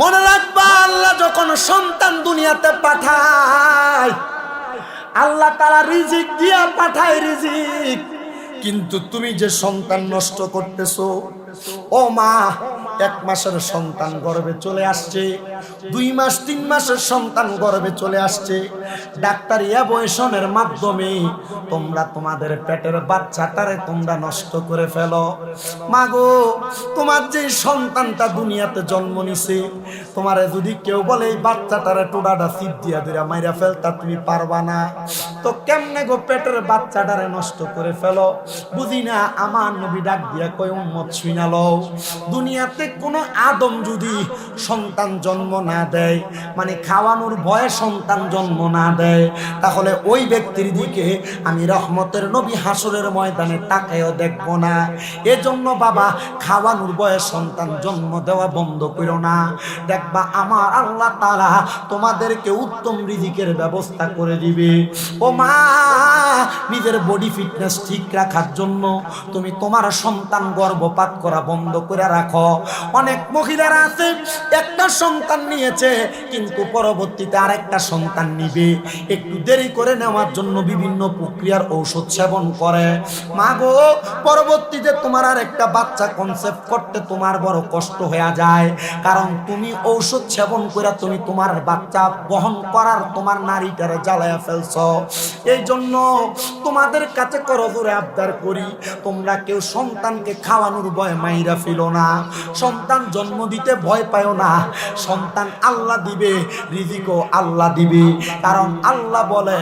মনে রাখবা, আল্লাহ যখন সন্তান দুনিয়াতে পাঠায়, আল্লাহ তারা রিজিক দিয়া পাঠায় রিজিক। কিন্তু তুমি যে সন্তান নষ্ট করতেছো, ও মা এক মাসের সন্তান গর্ভে চলে আসছে, দুই মাস, তিন মাসের সন্তান গর্বে চলে আসছে। ডাক্তার অ্যাবয়েশনের মাধ্যমে তোমরা তোমাদের পেটের বাচ্চাটারে তোমরা নষ্ট করে ফেলো। মাগো তোমার যে সন্তানটা দুনিয়াতে জন্ম নিছে, তোমারে যদি কেউ বলে এই বাচ্চাটারে টোডাটা সিট দিয়া দিয়া মাইরা ফেলতা তুমি পারবা না। তো কেমনে গো পেটের বাচ্চাটারে নষ্ট করে ফেলো? বুঝি না, আমার নবী ডাক দিয়া কই উম্মত, শুইনা লও। দুনিয়াতে কোনো আদম যদি সন্তান জন্ম না দেয় মানে খাওয়ানোর ভয়ে সন্তান জন্ম না দেয়, তাহলে ওই ব্যক্তির দিকে আমি রহমতের নবী হাসরের ময়দানে তাকায়ও দেখব না। এজন্য বাবা, খাওয়ানোর বয়ে সন্তান জন্ম দেওয়া বন্ধ করো না। দেখবা আমার আল্লাহ তারা তোমাদেরকে উত্তম রিজিকের ব্যবস্থা করে দিবে। ও মা! নিজের বডি ফিটনেস ঠিক রাখার জন্য তুমি তোমার সন্তান গর্ভপাত করা বন্ধ করে রাখো। অনেক মহিলারা আছে, একটা সন্তান নিয়েছে, কিন্তু পরবর্তীতে আরেকটা সন্তান নিবে। একটু দেরি করে নেওয়ার জন্য বিভিন্ন প্রক্রিয়ার ঔষধ সেবন করে। মা গো, পরবর্তীতে তোমার আর একটা বাচ্চা কনসেপ্ট করতে তোমার বড় কষ্ট হয়ে যায়। কারণ তুমি ঔষধ সেবন করে তুমি তোমার বাচ্চা বহন করার তোমার নারীটারে জ্বালায়া ফেলছ। এই জন্য তোমাদের কাছে করজোরে আবদার করি, তোমরা কেউ সন্তানকে খাওয়ানোর ভয় মাইরা ফেলো না। সন্তান জন্ম দিতে ভয় পায় না। সন্তান আল্লাহ দিবে, রিজিকও আল্লাহ দিবে। কারণ আল্লাহ বলে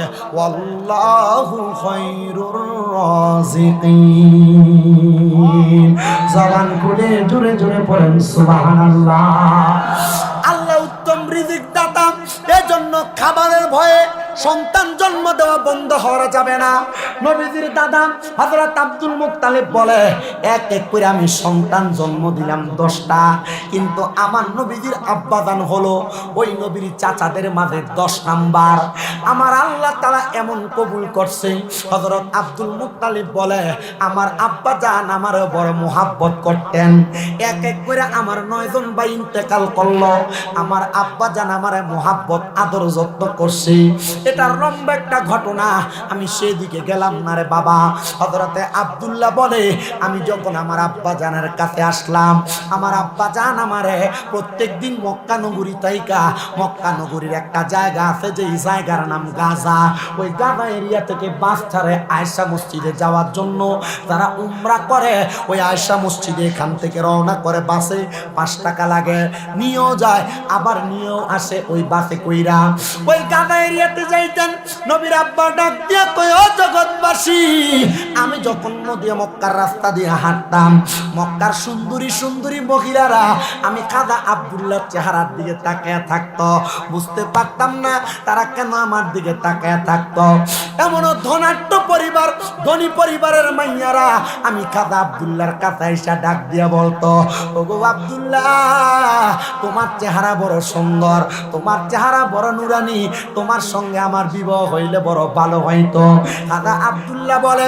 খুলে জোরে জোরে পড়েন আল্লাহ উত্তম রিজিক দাতা এজন্য খাবারের ভয়ে সন্তান জন্ম দেওয়া বন্ধ হওয়া যাবে না। নবীজির দাদা হযরত আব্দুল মুত্তালিব বলে, এক এক করে আমি সন্তান জন্ম দিলাম দশটা, কিন্তু আমার নবীজির আব্বাদান হলো ওই নবীর চাচাদের মাঝে দশ নাম্বার। আমার আল্লাহ তালা এমন কবুল করছে। হযরত আব্দুল মুত্তালিব বলে, আমার আব্বা জান আমার বড় মোহাব্বত করতেন। এক এক করে আমার নয়জন ভাই ইন্তেকাল করল। আমার আব্বা জান আমার মোহাব্বত, আদর যত্ন করছে। এটার লম্বা একটা ঘটনা। আমি সেদিকে গেলাম না রে বাবা। হজরতে আবদুল্লাহ বলে, আমি যখন আমার আব্বা জানের কাছে আসলাম, আমার আব্বা জান আমারে প্রত্যেক দিন মক্কা নগরী তাইকা, মক্কা নগরীর একটা জায়গা আছে যে জায়গার নাম গাজা। ওই গাজা এরিয়া থেকে বাস ছাড়ে আয়সা মসজিদে যাওয়ার জন্য তারা উমরা করে, ওই আয়সা মসজিদে এখান থেকে রওনা করে বাসে পাঁচ টাকা লাগে। নিয়েও যায়, আবার নিয়েও আসে ওই বাসে কইরা। ওই গাজা এরিয়াতে যাইতেন, নবীর আব্বা ডাক দিয়ে ও জগৎবাসী, আমি যখন নদী মক্কার রাস্তা দিয়ে হাঁটতাম, মক্কার সুন্দরী সুন্দরী মহিলারা আমি খাদা আব্দুল্লাহ চেহারার দিকে তাকায় থাকতো। বুঝতে পারতাম না তারা কেন আমার দিকে তাকায় থাকতো। এমন ধনাট্য পরিবার, ধনী পরিবারের মাইয়ারা আমি খাদা আব্দুল্লাহর কাছে এসে ডাক দিয়ে বলতো, ওগো আব্দুল্লাহ, তোমার চেহারা বড় সুন্দর, তোমার চেহারা বড় নুরানি, তোমার সঙ্গে আমার বিবাহ হইলে বড় ভালো হইতো দাদা আব্দুল্লাহ বলে,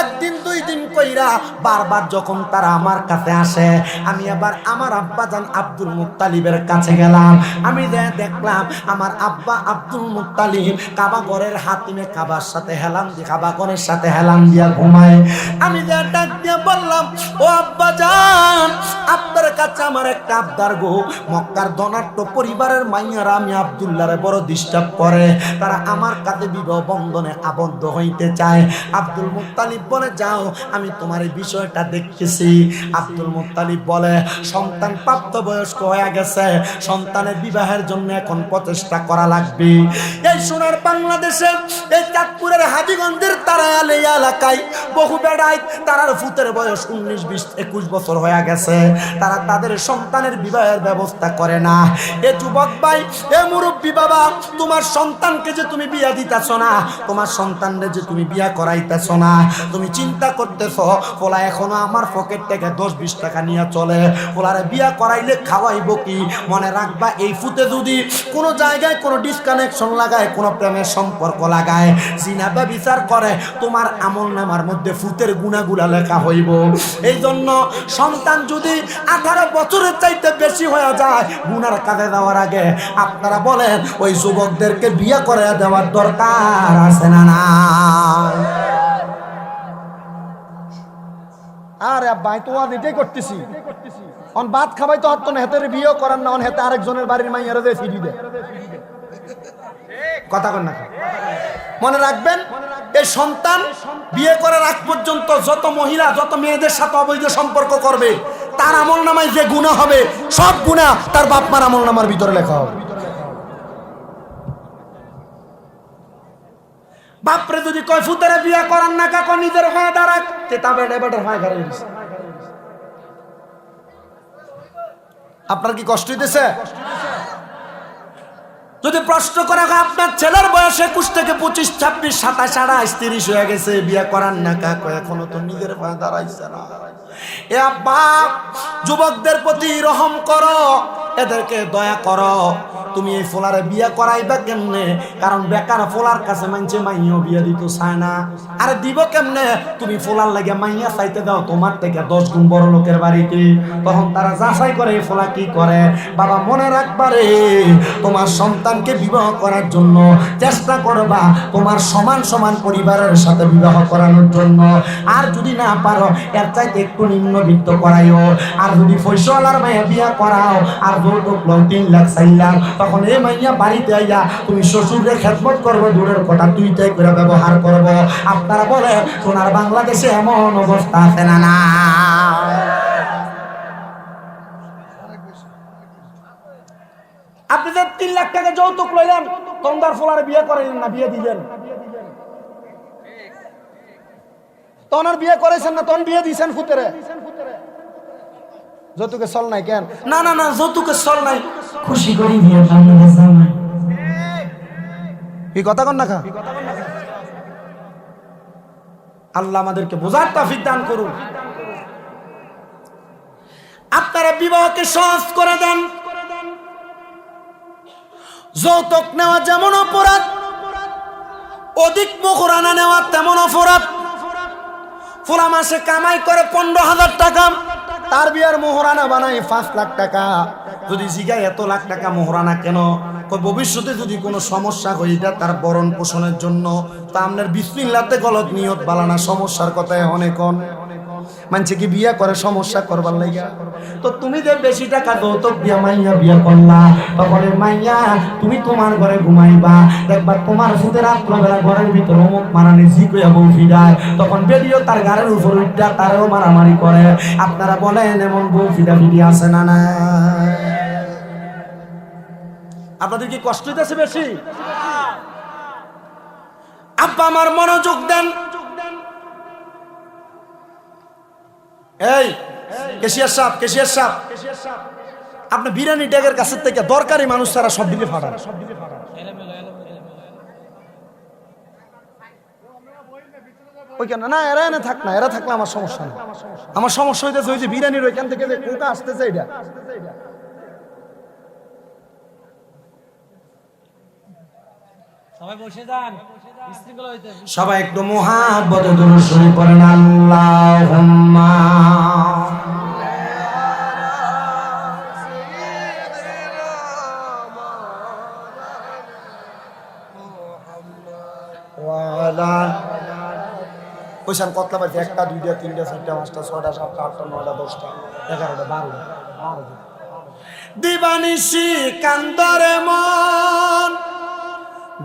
একদিন, দুই দিন কইরা বারবার যখন তারা আমার কাছে আসে, আমি আবার আমার আব্বা জান আব্দুল মুত্তালিবের কাছে গেলাম। আমি দেখলাম আমার আব্বা আব্দুল মুত্তালিব কাবা ঘরের হাতিমে কাবার সাথে হেলাম দিয়ে, কাবা ঘরের সাথে হেলাম দিয়া ঘুমায়। আমি যে ডাক দিয়ে বললাম, ও আব্বা জান আপনার কাছে আমার একটা আবদার গো। মক্কার ধনাট্য পরিবারের মাইয়ারা আমি আব্দুল্লাহরে বড় ডিস্টার্ব করে। তারা আমার কাছে বিবাহ বন্ধনে আবদ্ধ হইতে চায়, আব্দুল মুতালিব বলে, যাও, আমি তোমার এই বিষয়টা দেখতেছি। আব্দুল মুতালিব বলে, সন্তান প্রাপ্ত বয়স্ক হয়ে গেছে, সন্তানের বিবাহের জন্য এখন প্রচেষ্টা করা লাগবে। এই সোনার বাংলাদেশে এই চাঁদপুরের হাজিগঞ্জের আলে এলাকায় বহু বেড়ায়, তারার ফুতের বয়স উনিশ, বিশ, একুশ বছর হয়ে গেছে। তারা তাদের সন্তানের বিবাহের ব্যবস্থা করে না। এ যুবক ভাই, এ মুরব্বী বাবা, তোমার সন্তানকে যে তুমি বিয়া দিতেছ না, তোমার সন্তানরে যে তুমি বিয়া করাইতেছ না, তুমি চিন্তা করতেছ, পোলা এখনও আমার পকেট থেকে দশ, বিশ টাকা নিয়ে চলে। পোলারে বিয়া করাইলে খাওয়াইব কি? মনে রাখবা, এই ফুতে যদি কোনো জায়গায় কোনো ডিসকানেকশন লাগায়, কোনো প্রেমের সম্পর্ক লাগায় জিনাবা বিচার করে তোমার আমল নামার মধ্যে ফুতের গুণাগুলা লেখা হইব। এই জন্য সন্তান যদি আঠারো বছরের চাইতে বেশি হয়ে যায়, গুনার কাজে দেওয়ার আগে আপনারা বলেন, ওই যুবকদেরকে বিয়ে করে দেওয়ার দরকার আছে না না আরে ভাই তো আজ এটাই করতেছি। অন ভাত খাবাই তো হতো হেতের বিয়ে করার না, অন হেতে আরেকজনের বাড়ির মাইয়ারে দিয়ে ফিরি দেয়। কথা কন না মনে রাখবেন? এই সন্তান বিয়ে করার আগ পর্যন্ত যত মহিলা, যত মেয়েদের সাথে অবৈধ সম্পর্ক করবে, তার আমল নামায় যে গুণা হবে, সব গুণা তার বাপ মার আমল নামার ভিতরে লেখা হবে বাপরে যদি কয়, ফুতারে বিয়ে করার না কাকো নিজের হয়ে দাঁড়াক তে তা বেড়ে বেড়ে হয় ঘরে। আপনার কি কষ্ট হইতেছে যদি প্রশ্ন করা হয়, আপনার ছেলের বয়স একুশ থেকে পঁচিশ, ছাব্বিশ, সাতাশ আড়াইশ তিরিশ হয়ে গেছে, বিয়ে করার না কাকু, এখনও তো নিজের পায়ে দাঁড়াইছে না। এ আব্বা, যুবকদের প্রতি রহম করো। এদেরকে দয়া করো। তুমি এই ফোলারে বিয়ে করাইবা কেমনে? কারণ বেকার ফোলার কাছে মানছে মাইয়াও বিয়ে দিত চায় না। আরে দিব কেমনে? তুমি ফোলার লাগে মাইয়া চাইতে দাও, তোমার থেকে দশ গুণ বড় লোকের বাড়িতে। তখন তারা যাচাই করে এই ফোলা কি করে। বাবা, মনে রাখবারে তোমার সন্তানকে বিবাহ করার জন্য চেষ্টা করবা তোমার সমান সমান পরিবারের সাথে বিবাহ করানোর জন্য। আর যদি না পারো, এর চাইতে একটু নিম্নবিত্ত করাইও। আর যদি ফৈসলার মাইয়া বিয়া করাও, আর তিন লাখ ব্যবহার করব। আপনারা বলে, সোনার বাংলাদেশে এমন অবস্থা আছে না আপনি যে তিন লাখ টাকা যৌতুক লইলেন, তন্দার ফোলার বিয়ে করাইলেন না, বিয়ে দিলেন? তখন আর বিয়ে করেছেন না তখন বিয়ে দিয়েছেন ফুতেরে? যৌতুকে চল নাই কেন? না না না যৌতুকে চল নাই। খুশি করি বিয়ে বাংলাদেশ জামাই এই কথা কন না খা আল্লাহ আমাদেরকে বোঝার তাফিক দান করুন। আপনারা বিবাহকে সহজ করে দেন। যৌতুক নেওয়া যেমন অপরাধ অধিক মোহরানা নেওয়া তেমন অপরাধ। ফুলা মাসে কামাই করে পনেরো হাজার টাকা। তার বিয়ার মোহরানা বানাই পাঁচ লাখ টাকা। যদি জিগা এত লাখ টাকা মোহরানা কেন? ভবিষ্যতে যদি কোনো সমস্যা হয়ে যায় তার বরণ পোষণের জন্য। তা আপনার বিসমিল্লাতে গলত নিয়ত বালানা সমস্যার কথায় অনেকন মানছে কি বিয়া করে, সমস্যা করবার লাইগা। তো তুমি যে বেশি টাকা যৌতুক দিয়া মাইয়া বিয়া করলা। তখন মাইয়া, তুমি তোমার ঘরে ঘুমাইবা। দেখবা তোমার সুতে রাত্রবেলা ঘরের ভিতর অমুক মারানি জি কইয়া বউ ফিরায় তখন বেরিয়েও তার গাড়ির উপর উঠা, তারও মারামারি করে। আপনারা বলেন, এমন বউ ফিরা ফিরি আছে না না আপনাদের কি কষ্ট হইতেছে বেশি? আব্বা, আমার মনোযোগ দেন। এই কেশিয়ার সাপ কেশিয়ার সাপ। আপনি বিরিয়ানি ডেগের কাছের থেকে দরকারি মানুষ তারা সব দিকে ফাটান। ওইখানে না এরা এনে থাক না এরা থাকলে আমার সমস্যা নেই। আমার সমস্যা হইতেছে ওই যে বিরিয়ানির ওইখান থেকে যে কোটা আসতেছে এটা সবাই বসে যান বিশৃঙ্খলা হইতে সবাই একটু মহাব্বত দূর শুরু করেন আল্লাহুম্মা। ওয়ালা। পয়সা কতলা পাইছে একটা, দুইটা, তিনটা, চারটা, পাঁচটা, ছয়টা, সাতটা, আটটা, নয়টা, দশটা, এগারোটা, বারোটা বারোটা। দিবানিশি কান্দরে মন,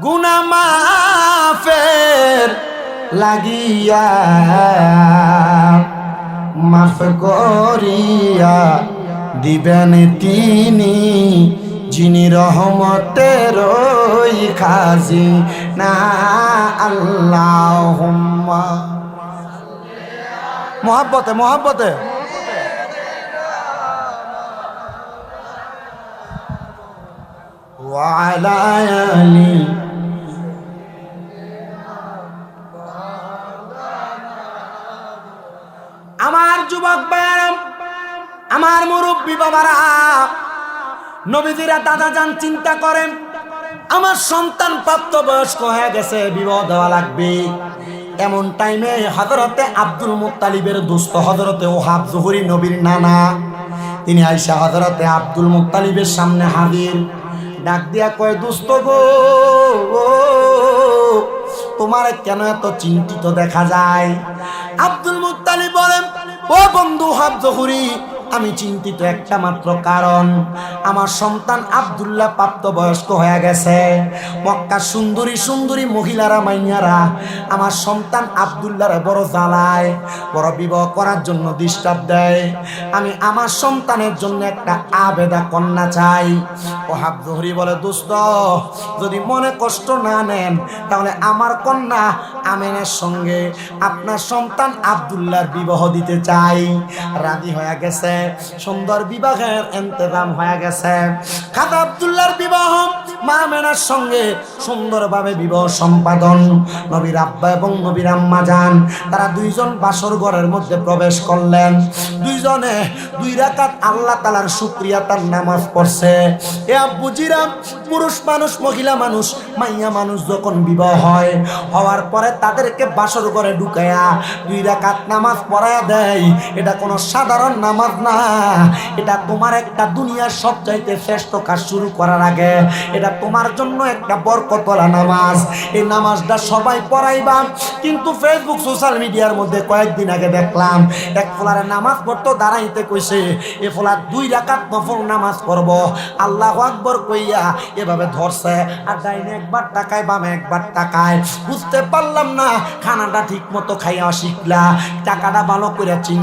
গুনা মাফের লাগিয়া, মাফ করিয়া দিবেন তিনি, যিনি রহমতের খাজি। না মহাব্বতে মহাব্বতে। আমার যুবক ব্যায়াম আমার মুরব্বী বাবারা নবীজিরা দাদা যান চিন্তা করেন আমার সন্তান প্রাপ্তবয়স্ক হয়ে গেছে, বিবাহ দেওয়া লাগবে। এমন টাইমে হজরতে আব্দুল মুত্তালিবের দুস্থ হজরতে ওহাব জহুরি নবীর নানা, তিনি আইসা হজরতে আব্দুল মুত্তালিবের সামনে হাজির। ডাক দিয়া কয় দুস্থ গো তোমার কেন এত চিন্তিত দেখা যায়? আব্দুল মুত্তালিব বলেন, ও বন্ধু হাব জহুরি আমি চিন্তিত একটা মাত্র কারণ, আমার সন্তান আবদুল্লাহ প্রাপ্ত বয়স্ক হয়ে গেছে। মক্কা সুন্দরী সুন্দরী মহিলারা মাইয়ারা, আমার সন্তান আব্দুল্লাহর বড় জ্বালায়, বড় বিবাহ করার জন্য ডিস্টার্ব দেয়। আমি আমার সন্তানের জন্য একটা আবেদা কন্যা চাই। ও হাবজহরি বলে, দোস্ত, যদি মনে কষ্ট না নেন, তাহলে আমার কন্যা আমেনের সঙ্গে আপনার সন্তান আব্দুল্লাহর বিবাহ দিতে চাই। রাজি হয়ে গেছে। সুন্দর বিবাহের এন্তেজাম হয়ে গেছে। খাদা আব্দুল্লাহর বিবাহ মা মেনার সঙ্গে সুন্দরভাবে বিবাহ সম্পাদন। নবীর আব্বা এবং নবীর আম্মা যান, তারা দুইজন বাসর ঘরের মধ্যে প্রবেশ করলেন। দুইজনে দুই রাকাত আল্লাহ তালার শুক্রিয়া তার নামাজ পড়ছে। এ বুঝিরাম পুরুষ মানুষ, মহিলা মানুষ, মাইয়া মানুষ যখন বিবাহ হয়, হওয়ার পরে তাদেরকে বাসর ঘরে ঢুকায়া দুই রাকাত নামাজ পড়ায়া দেয়। এটা কোনো সাধারণ নামাজ না এটা তোমার একটা দুনিয়ার সবচাইতে শ্রেষ্ঠ কাজ শুরু করার আগে, এটা তোমার জন্য একটা বরকতলা নামাজ। এই নামাজটা সবাই পড়াইবা। কিন্তু ফেসবুক সোশ্যাল মিডিয়ার মধ্যে কয়েকদিন আগে দেখলাম, এক ফোলারে নামাজ পড়তো, দাঁড়াইতে কইছে, এ ফোলার দুই রাকাত নফল নামাজ পড়ব। আল্লাহ আকবর কইয়া এভাবে ধরছে, আর ডাইনে একবার টাকায় বামে একবার টাকায় বুঝতে পারলাম না, খানাটা ঠিক মতো খাইয়া শিখলা, টাকাটা ভালো করে চিন